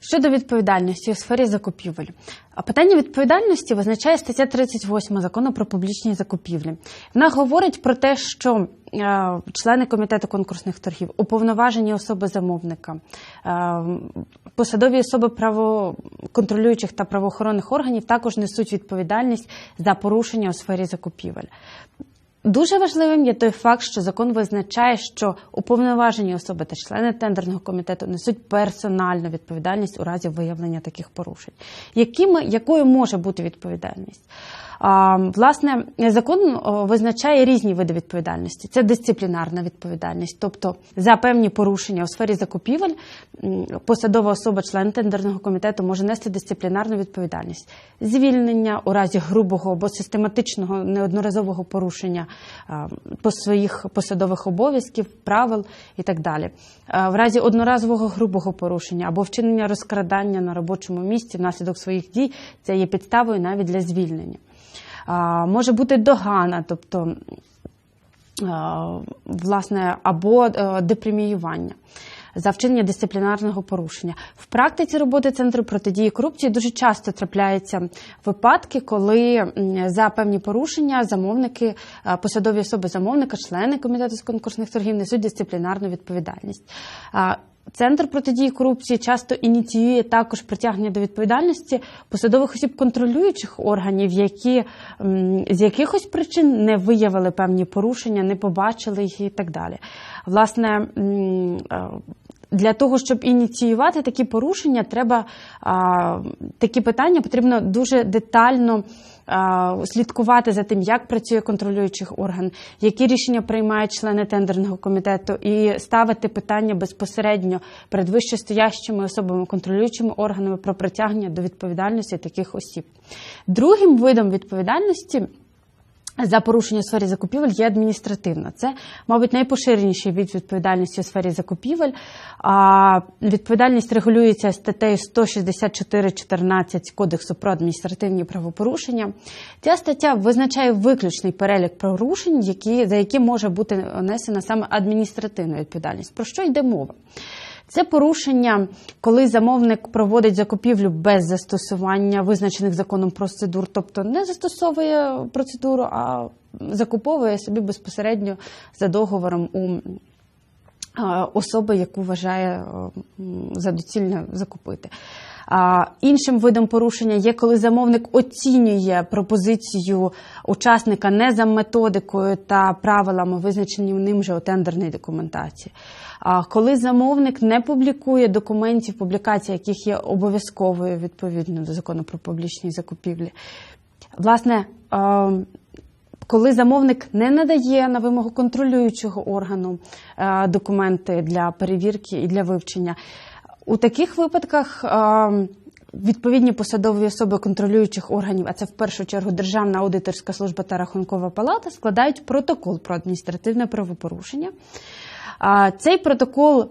Щодо відповідальності у сфері закупівель, питання відповідальності визначає стаття 38 закону про публічні закупівлі. Вона говорить про те, що е, члени комітету конкурсних торгів, уповноважені особи замовника, е, посадові особи правоконтролюючих та правоохоронних органів також несуть відповідальність за порушення у сфері закупівель. Дуже важливим є той факт, що закон визначає, що уповноважені особи та члени тендерного комітету несуть персональну відповідальність у разі виявлення таких порушень. Якими, якою може бути відповідальність? Власне, закон визначає різні види відповідальності. Це дисциплінарна відповідальність, тобто за певні порушення у сфері закупівель посадова особа, член тендерного комітету може нести дисциплінарну відповідальність, звільнення у разі грубого або систематичного неодноразового порушення по своїх посадових обов'язків, правил і так далі. В разі одноразового грубого порушення або вчинення розкрадання на робочому місці внаслідок своїх дій це є підставою навіть для звільнення. Може бути догана, тобто власне, або е, депреміювання. За вчинення дисциплінарного порушення в практиці роботи центру протидії корупції дуже часто трапляються випадки, коли за певні порушення замовники, е, посадові особи замовника, члени комітету з конкурсних торгів несуть дисциплінарну відповідальність. Центр протидії корупції часто ініціює також притягнення до відповідальності посадових осіб контролюючих органів, які з якихось причин не виявили певні порушення, не побачили їх і так далі. Власне, е, для того, щоб ініціювати такі порушення, треба такі питання потрібно дуже детально слідкувати за тим, як працює контролюючий орган, які рішення приймають члени тендерного комітету, і ставити питання безпосередньо перед вищестоящими особами, контролюючими органами про притягнення до відповідальності таких осіб. Другим видом відповідальності. За порушення у сфері закупівель є адміністративна. Це, мабуть, найпоширеніший від відповідальності у сфері закупівель. А відповідальність регулюється статтею 164.14 Кодексу про адміністративні правопорушення. Ця стаття визначає виключний перелік порушень, які, за які може бути внесена саме адміністративна відповідальність. Про що йде мова? Це порушення, коли замовник проводить закупівлю без застосування визначених законом процедур, тобто не застосовує процедуру, а закуповує собі безпосередньо за договором у особи, яку вважає за доцільне закупити. Іншим видом порушення є, коли замовник оцінює пропозицію учасника не за методикою та правилами, визначеними ним же у тендерній документації. Коли замовник не публікує документів, публікація яких є обов'язковою відповідно до закону про публічні закупівлі. Власне, коли замовник не надає на вимогу контролюючого органу документи для перевірки і для вивчення, у таких випадках. Відповідні посадові особи контролюючих органів, а це в першу чергу Державна аудиторська служба та рахункова палата, складають протокол про адміністративне правопорушення. Цей протокол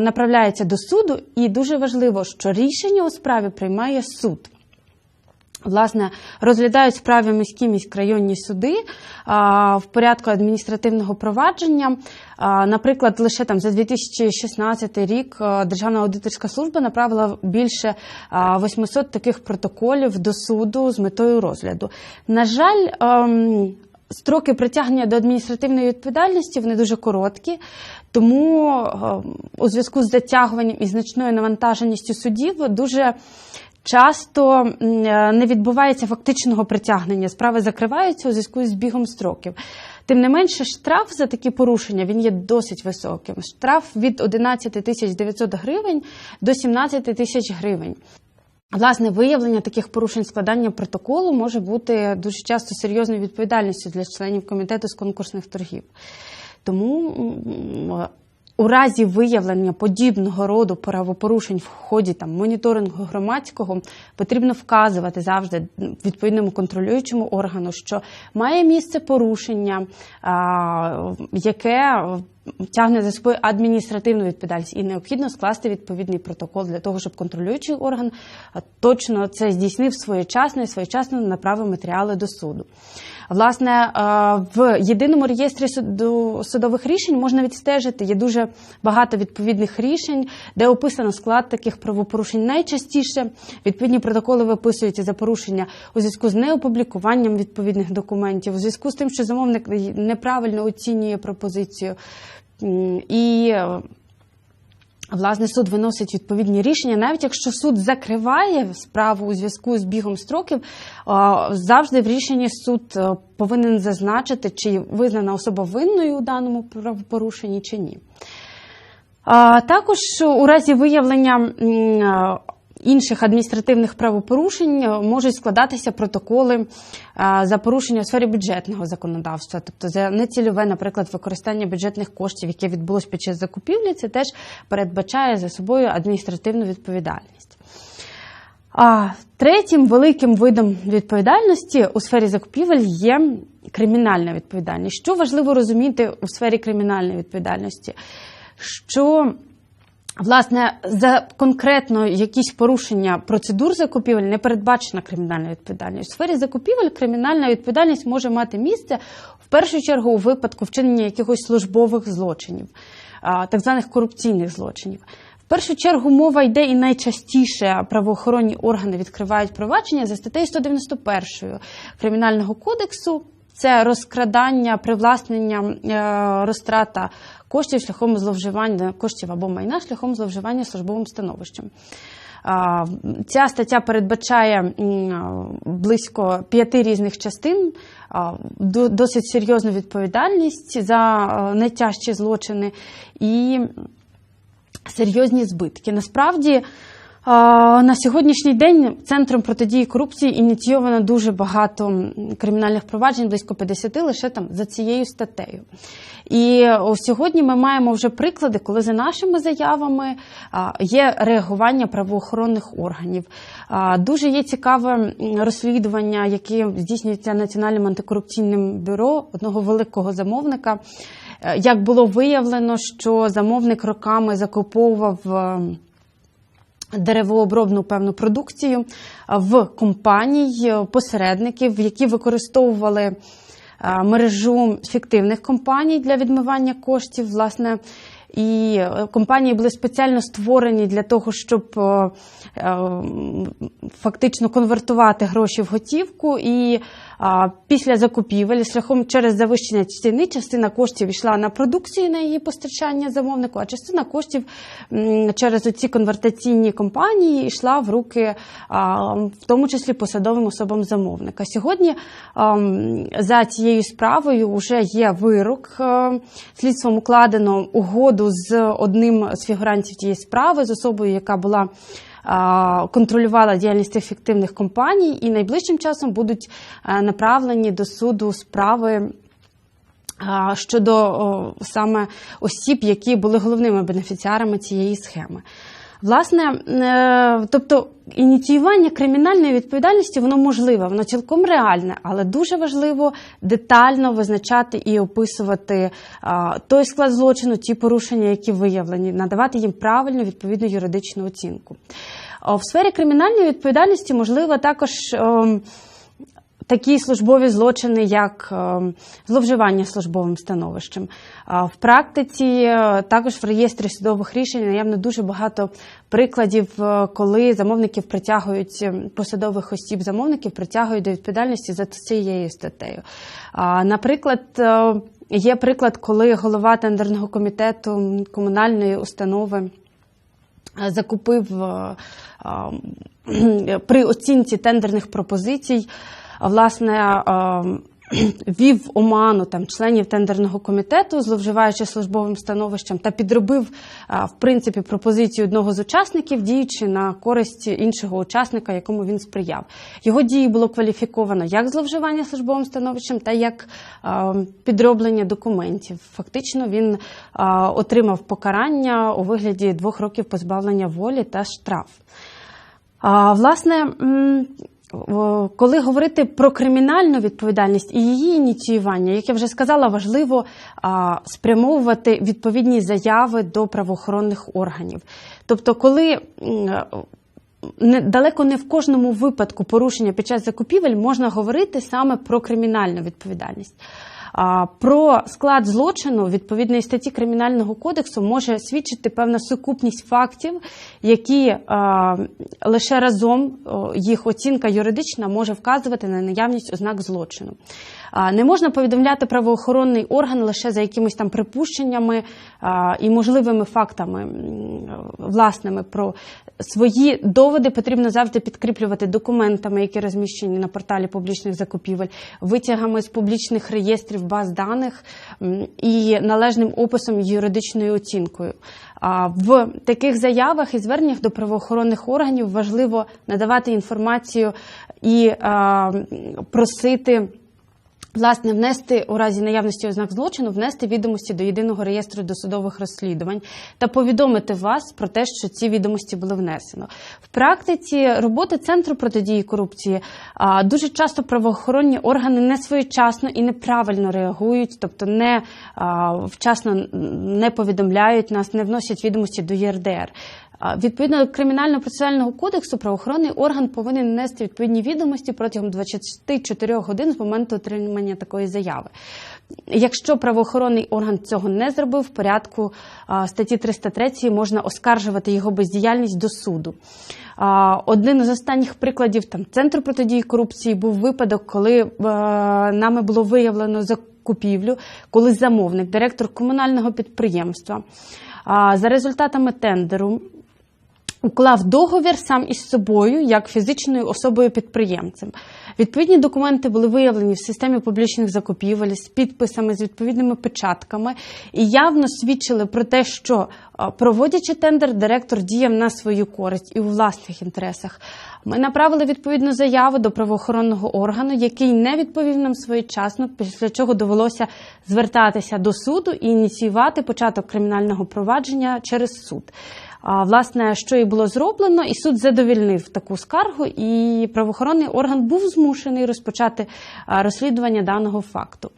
направляється до суду, і дуже важливо, що рішення у справі приймає суд. Власне, розглядають справи міські міськрайонні суди а, в порядку адміністративного провадження. А, наприклад, лише там за 2016 рік Державна аудиторська служба направила більше а, 800 таких протоколів до суду з метою розгляду. На жаль, а, ем, Строки притягнення до адміністративної відповідальності вони дуже короткі, тому ем, у зв'язку з затягуванням і значною навантаженістю судів дуже часто не відбувається фактичного притягнення. Справи закриваються у зв'язку з бігом строків. Тим не менше, штраф за такі порушення він є досить високим. Штраф від 11 тисяч 900 гривень до 17 тисяч гривень. Власне, виявлення таких порушень складання протоколу може бути дуже часто серйозною відповідальністю для членів комітету з конкурсних торгів. Тому у разі виявлення подібного роду правопорушень в ході там моніторингу громадського потрібно вказувати завжди відповідному контролюючому органу, що має місце порушення, яке Тягне за собою адміністративну відповідальність і необхідно скласти відповідний протокол для того, щоб контролюючий орган точно це здійснив своєчасно і своєчасно направив матеріали до суду. Власне, в єдиному реєстрі суду- судових рішень можна відстежити. Є дуже багато відповідних рішень, де описано склад таких правопорушень. Найчастіше відповідні протоколи виписуються за порушення у зв'язку з неопублікуванням відповідних документів, у зв'язку з тим, що замовник неправильно оцінює пропозицію. І е, Власне, суд виносить відповідні рішення, навіть якщо суд закриває справу у зв'язку з бігом строків, завжди в рішенні суд е, повинен зазначити, чи визнана особа винною у даному правопорушенні чи ні. Також у разі виявлення інших адміністративних правопорушень е, можуть складатися протоколи за порушення у сфері бюджетного законодавства, тобто за нецільове, наприклад, використання бюджетних коштів, яке відбулось під час закупівлі, це теж передбачає за собою адміністративну відповідальність. А третім великим видом відповідальності у сфері закупівель є кримінальна відповідальність. Що важливо розуміти у сфері кримінальної відповідальності? Що Власне, за конкретно якісь порушення процедур закупівель не передбачена кримінальна відповідальність. У сфері закупівель кримінальна відповідальність може мати місце в першу чергу у випадку вчинення якихось службових злочинів, так званих корупційних злочинів. В першу чергу мова йде і найчастіше правоохоронні органи відкривають провадження за статтею 191 Кримінального кодексу. Це розкрадання, привласнення, е, розтрата коштів шляхом зловживання коштів або майна шляхом зловживання службовим становищем. Ця стаття передбачає близько п'яти різних частин, досить серйозну відповідальність за найтяжчі злочини і серйозні збитки. Насправді. На сьогоднішній день центром протидії корупції ініційовано дуже багато кримінальних проваджень, близько 50 лише там за цією статтею. І сьогодні ми маємо вже приклади, коли за нашими заявами є реагування правоохоронних органів. Дуже є цікаве розслідування, яке здійснюється Національним антикорупційним бюро одного великого замовника. Е, Як було виявлено, що замовник роками закуповував. Е, Деревообробну певну продукцію в компаній е, посередників, які використовували мережу фіктивних компаній для відмивання коштів, власне. І е, компанії були спеціально створені для того, щоб е, е, фактично конвертувати гроші в готівку. І після закупівель шляхом через завищення ціни частина коштів йшла на продукцію на її постачання замовнику, а частина коштів через оці конвертаційні компанії йшла в руки, в тому числі посадовим особам замовника. Сьогодні за цією справою вже є вирок. Слідством укладено угоду з одним з фігурантів тієї справи, з особою, яка була контролювала діяльність цих фіктивних компаній, і найближчим часом будуть е, направлені до суду справи. Щодо о, саме осіб, які були головними бенефіціарами цієї схеми. Власне, е, тобто ініціювання кримінальної відповідальності воно можливе, воно цілком реальне, але дуже важливо детально визначати і описувати той склад злочину, ті порушення, які виявлені, надавати їм правильну відповідну юридичну оцінку. В сфері кримінальної відповідальності можливо також. Ем, Такі службові злочини, як е, зловживання службовим становищем. В практиці е, також в реєстрі судових рішень наявно дуже багато прикладів, е, коли замовників притягують е, посадових осіб, замовників притягують до відповідальності за цією статтею. Наприклад, є приклад, коли голова тендерного комітету комунальної установи закупив при оцінці тендерних пропозицій, власне, вів оману там членів тендерного комітету, зловживаючи службовим становищем, та підробив в принципі пропозицію одного з учасників, діючи на користь іншого учасника, якому він сприяв. Його дії було кваліфіковано як зловживання службовим становищем, та як підроблення документів. Фактично він отримав покарання у вигляді двох років позбавлення волі та штраф. Власне, коли говорити про кримінальну відповідальність і її ініціювання, як я вже сказала, важливо спрямовувати відповідні заяви до правоохоронних органів. Тобто, коли далеко не в кожному випадку порушення під час закупівель можна говорити саме про кримінальну відповідальність. Про склад злочину відповідної статті кримінального кодексу може свідчити певна сукупність фактів, які лише разом їх оцінка юридична може вказувати на наявність ознак злочину. Не можна повідомляти правоохоронний орган лише за якимись там припущеннями і можливими фактами власними про свої доводи потрібно завжди підкріплювати документами, які розміщені на порталі публічних закупівель, витягами з публічних реєстрів баз даних і належним описом юридичною оцінкою. В таких заявах і зверненнях до правоохоронних органів важливо надавати інформацію і просити. Власне, внести у разі наявності ознак злочину, внести відомості до єдиного реєстру досудових розслідувань та повідомити вас про те, що ці відомості були внесено. В практиці роботи центру протидії корупції дуже часто правоохоронні органи не своєчасно і неправильно реагують, тобто не вчасно не повідомляють нас, не вносять відомості до ЄРДР. Відповідно до кримінально-процесуального кодексу, правоохоронний орган повинен нести відповідні відомості протягом 24 годин з моменту отримання такої заяви. Якщо правоохоронний орган цього не зробив, в порядку статті 303 можна оскаржувати його бездіяльність до суду. Один з останніх прикладів там центру протидії корупції був випадок, коли нами було виявлено закупівлю, коли замовник, директор комунального підприємства. За результатами тендеру уклав договір сам із собою як фізичною особою підприємцем. Відповідні документи були виявлені в системі публічних закупівель з підписами, з відповідними печатками і явно свідчили про те, що проводячи тендер, директор діяв на свою користь і у власних інтересах. Ми направили відповідну заяву до правоохоронного органу, який не відповів нам своєчасно, після чого довелося звертатися до суду і ініціювати початок кримінального провадження через суд. Власне, що і було зроблено, і суд задовільнив таку скаргу, і правоохоронний орган був змушений розпочати розслідування даного факту.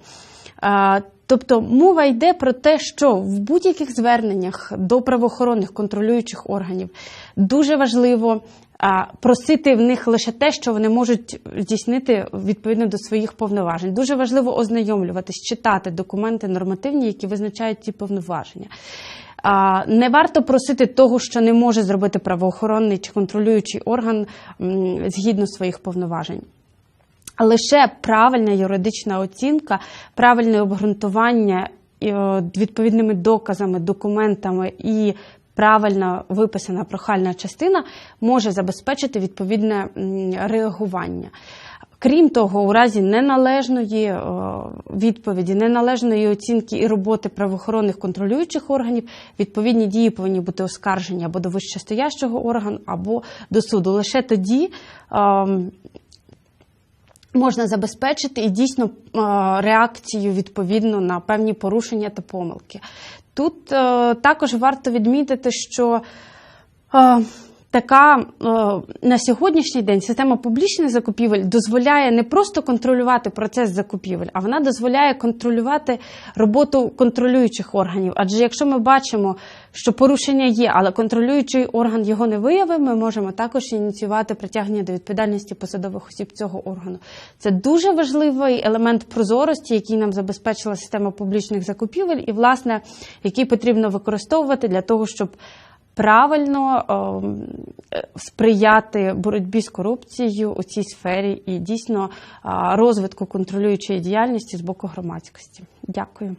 Тобто мова йде про те, що в будь-яких зверненнях до правоохоронних контролюючих органів дуже важливо просити в них лише те, що вони можуть здійснити відповідно до своїх повноважень. Дуже важливо ознайомлюватись, читати документи нормативні, які визначають ці повноваження. Не варто просити того, що не може зробити правоохоронний чи контролюючий орган згідно своїх повноважень. Лише правильна юридична оцінка, правильне обґрунтування відповідними доказами, документами і правильно виписана прохальна частина може забезпечити відповідне реагування. Крім того, у разі неналежної е, відповіді, неналежної оцінки і роботи правоохоронних контролюючих органів, відповідні дії повинні бути оскаржені або до вищестоящого органу, або до суду. Лише тоді ем, можна забезпечити і дійсно е, реакцію відповідно на певні порушення та помилки. Тут е, також варто відмітити, що така е, на сьогоднішній день система публічних закупівель дозволяє не просто контролювати процес закупівель, а вона дозволяє контролювати роботу контролюючих органів. Адже якщо ми бачимо, що порушення є, але контролюючий орган його не виявив, ми можемо також ініціювати притягнення до відповідальності посадових осіб цього органу. Це дуже важливий елемент прозорості, який нам забезпечила система публічних закупівель, і власне який потрібно використовувати для того, щоб правильно е, сприяти боротьбі з корупцією у цій сфері і дійсно розвитку контролюючої діяльності з боку громадськості. Дякую.